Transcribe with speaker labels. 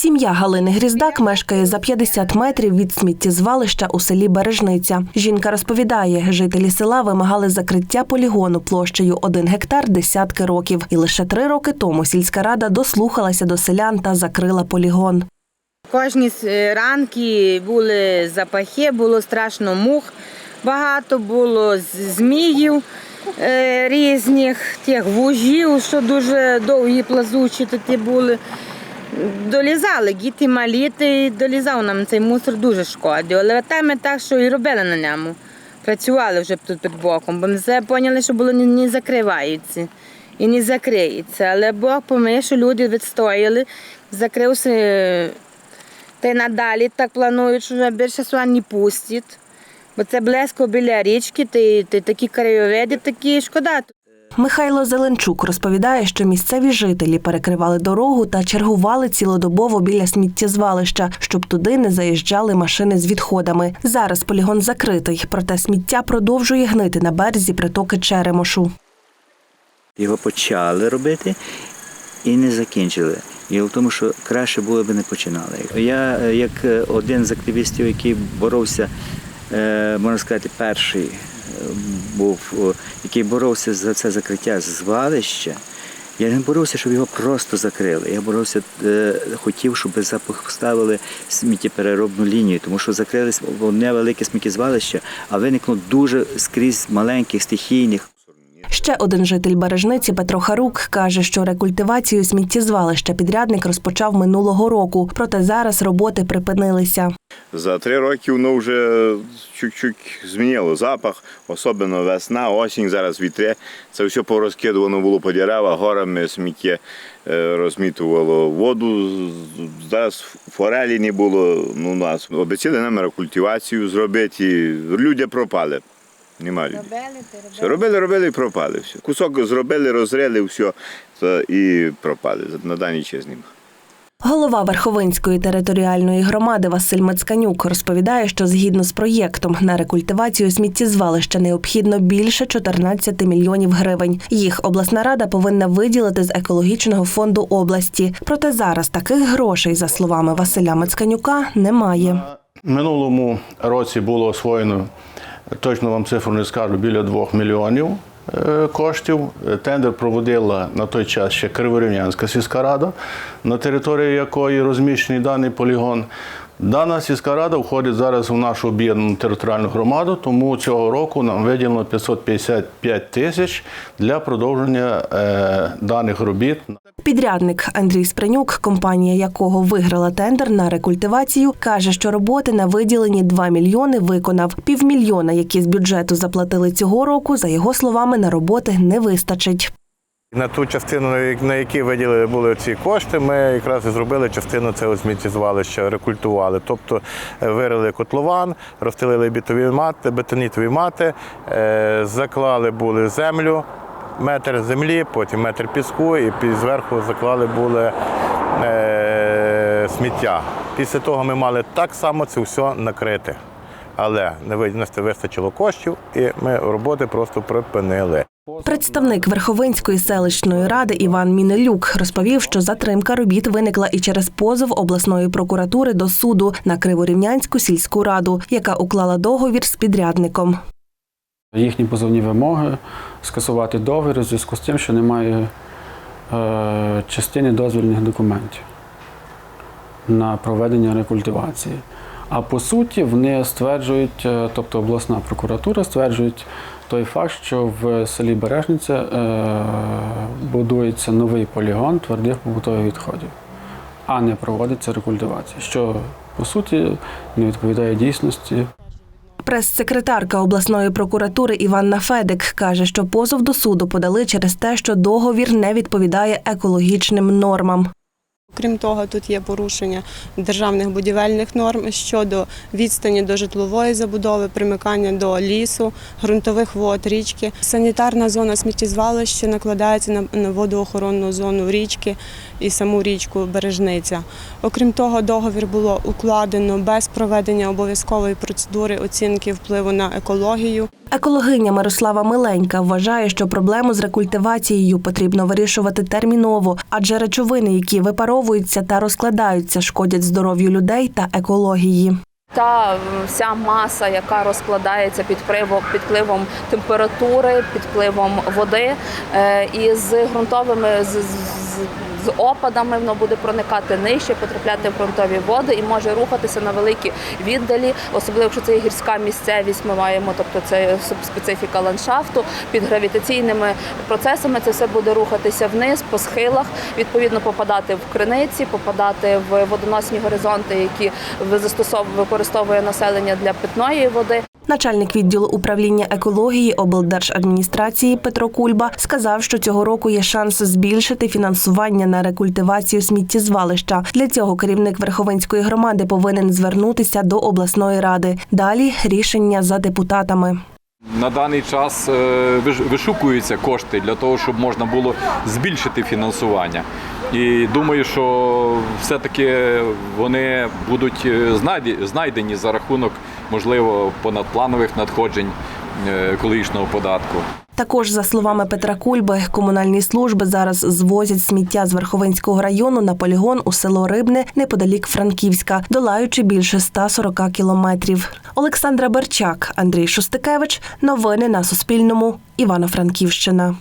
Speaker 1: Сім'я Галини Гріздак мешкає за 50 метрів від сміттєзвалища у селі Бережниця. Жінка розповідає, жителі села вимагали закриття полігону площею 1 гектар десятки років. І лише три роки тому сільська рада дослухалася до селян та закрила полігон.
Speaker 2: Кожні с- ранки були запахи, було страшно мух, багато було зміїв е, різних, тих вужів, що дуже довгі плазучі такі були. Долізали, діти малі, ти долізав нам цей мусор дуже шкодив. Але там ми так, що і робили на ньому. Працювали вже тут під боком, бо ми все поняли, що було не, закриваються і не закриється. Але Бог помив, що люди відстояли, закрився. е, та й надалі так планують, що вже більше сюди не пустять. Бо це близько біля річки, ти, ти такі краєвиди, такі шкода.
Speaker 1: Михайло Зеленчук розповідає, що місцеві жителі перекривали дорогу та чергували цілодобово біля сміттєзвалища, щоб туди не заїжджали машини з відходами. Зараз полігон закритий, проте сміття продовжує гнити на березі притоки Черемошу.
Speaker 3: Його почали робити і не закінчили. І в тому, що краще було б не починали. Я, е, як е, один з активістів, який боровся, е, можна сказати, перший був, який боровся за це закриття звалища, я не боровся, щоб його просто закрили. Я боровся, е, хотів, щоб поставили сміттєпереробну лінію, тому що закрили одне велике сміттєзвалище, а виникло дуже скрізь маленьких стихійних.
Speaker 1: Ще один житель бережниці Петро Харук каже, що рекультивацію сміттєзвалища підрядник розпочав минулого року, проте зараз роботи припинилися.
Speaker 4: За три роки воно вже чуть-чуть змінило запах, особливо весна, осінь, зараз вітри. Це все порозкидувано було по деревах, горами сміття е, розмітувало воду. Зараз форелі не було. Ну, нас обіцяли нам рекультивацію зробити. Люди пропали. Нема людей. Все, робили, робили і пропали. Все. Кусок зробили, розрили, все то і пропали. На даний час нема.
Speaker 1: Голова Верховинської територіальної громади Василь Мацканюк розповідає, що згідно з проєктом на рекультивацію сміттєзвалища необхідно більше 14 мільйонів гривень. Їх обласна рада повинна виділити з екологічного фонду області. Проте зараз таких грошей, за словами Василя Мацканюка, немає.
Speaker 5: Минулому році було освоєно, точно вам цифру не скажу, біля 2 мільйонів е, коштів. Е, Тендер проводила на той час ще Криворівнянська сільська рада, на території якої розміщений даний полігон. Дана сільська рада входить зараз у нашу об'єднану територіальну громаду, тому цього року нам виділено 555 тисяч для продовження е, даних робіт.
Speaker 1: Підрядник Андрій Спринюк, компанія якого виграла тендер на рекультивацію, каже, що роботи на виділені 2 мільйони виконав. Півмільйона, які з бюджету заплатили цього року, за його словами, на роботи не вистачить.
Speaker 6: На ту частину, на як- якій виділили були ці кошти, ми якраз і зробили частину цього сміттєзвалища, рекультували. Тобто е, вирили котлован, розстелили бітові мати, бетонітові мати, е, заклали були землю, метр землі, потім метр піску, і зверху заклали були е, сміття. Після того ми мали так само це все накрити. Але не вистачило коштів, і ми роботи просто припинили.
Speaker 1: Представник Верховинської селищної ради Іван Мінелюк розповів, що затримка робіт виникла і через позов обласної прокуратури до суду на Криворівнянську сільську раду, яка уклала договір з підрядником.
Speaker 7: Їхні позовні вимоги скасувати договір у зв'язку з тим, що немає е, частини дозвільних документів на проведення рекультивації. А по суті, вони стверджують, е, тобто обласна прокуратура стверджують той факт, що в селі Бережниця е, будується новий полігон твердих побутових відходів, а не проводиться рекультивація, що по суті не відповідає дійсності.
Speaker 1: Прес-секретарка обласної прокуратури Іванна Федик каже, що позов до суду подали через те, що договір не відповідає екологічним нормам.
Speaker 8: Крім того, тут є порушення державних будівельних норм щодо відстані до житлової забудови, примикання до лісу, ґрунтових вод, річки. Санітарна зона сміттєзвалища накладається на, водоохоронну зону річки і саму річку Бережниця. Окрім того, договір було укладено без проведення обов'язкової процедури оцінки впливу на екологію.
Speaker 1: Екологиня Мирослава Миленька вважає, що проблему з рекультивацією потрібно вирішувати терміново, адже речовини, які випаровуються та розкладаються, шкодять здоров'ю людей та екології.
Speaker 9: Та вся маса, яка розкладається під впливом, під впливом температури, під впливом води е, і з ґрунтовими з, з, опадами воно буде проникати нижче, потрапляти в ґрунтові води і може рухатися на великі віддалі, особливо якщо це є гірська місцевість. Ми маємо, тобто це специфіка ландшафту під гравітаційними процесами. Це все буде рухатися вниз по схилах, відповідно попадати в криниці, попадати в водоносні горизонти, які ви- застосов- використовує населення для питної води.
Speaker 1: Начальник відділу управління екології облдержадміністрації Петро Кульба сказав, що цього року є шанс збільшити фінансування на рекультивацію сміттєзвалища. Для цього керівник Верховинської громади повинен звернутися до обласної ради. Далі рішення за депутатами.
Speaker 10: На даний час е, вишукуються кошти для того, щоб можна було збільшити фінансування. І думаю, що все-таки вони будуть е, знайдені за рахунок, можливо, понадпланових надходжень е, екологічного податку.
Speaker 1: Також, за словами Петра Кульби, комунальні служби зараз звозять сміття з Верховинського району на полігон у село Рибне неподалік Франківська, долаючи більше 140 кілометрів. Олександра Берчак, Андрій Шостикевич. Новини на Суспільному. Івано-Франківщина.